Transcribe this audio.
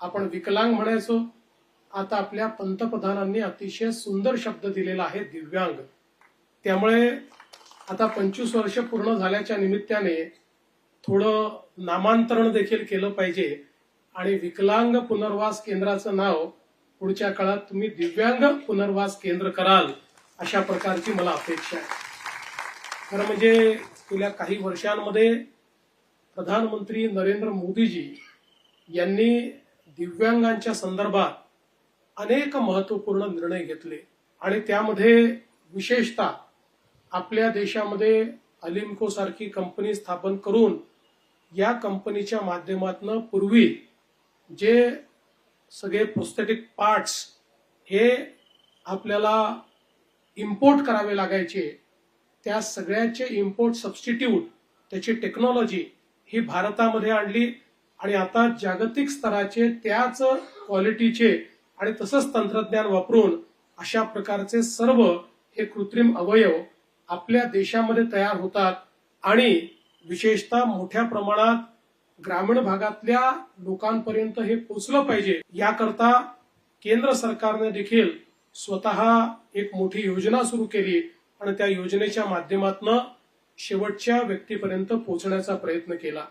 आपण विकलांग म्हणायचो. आता आपल्या पंतप्रधानांनी अतिशय सुंदर शब्द दिलेला आहे दिव्यांग. त्यामुळे आता पंचवीस वर्ष पूर्ण झाल्याच्या निमित्ताने थोडं नामांतरण देखील केलं पाहिजे. आणि विकलांग पुनर्वास केंद्राचं नाव पुढच्या काळात तुम्ही दिव्यांग पुनर्वास केंद्र कराल अशा प्रकारची मला अपेक्षा आहे. खरं म्हणजे गेल्या काही वर्षांमध्ये प्रधानमंत्री नरेंद्र मोदीजी यांनी दिव्यांगांच्या संदर्भात अनेक महत्त्वपूर्ण निर्णय घेतले. आणि त्यामध्ये विशेषतः आपल्या देशामध्ये अलिम्को सारखी कंपनी स्थापन करून या कंपनीच्या माध्यमातून पूर्वी जे सगळे प्रोस्थेटिक पार्ट्स हे आपल्याला इम्पोर्ट करावे लागायचे त्या सगळ्याचे इम्पोर्ट सबस्टिट्यूट त्याची टेक्नॉलॉजी ही भारतामध्ये आणली. आणि आता जागतिक स्तराचे त्याच क्वालिटीचे आणि तसंच तंत्रज्ञान वापरून अशा प्रकारचे सर्व हे कृत्रिम अवयव आपल्या देशामध्ये तयार होतात. आणि विशेषतः मोठ्या प्रमाणात ग्रामीण भागातल्या लोकांपर्यंत हे पोचलं पाहिजे. याकरता केंद्र सरकारने देखील स्वतः एक मोठी योजना सुरू केली आणि त्या योजनेच्या माध्यमातून शेवटच्या व्यक्तीपर्यंत पोहोचण्याचा प्रयत्न केला.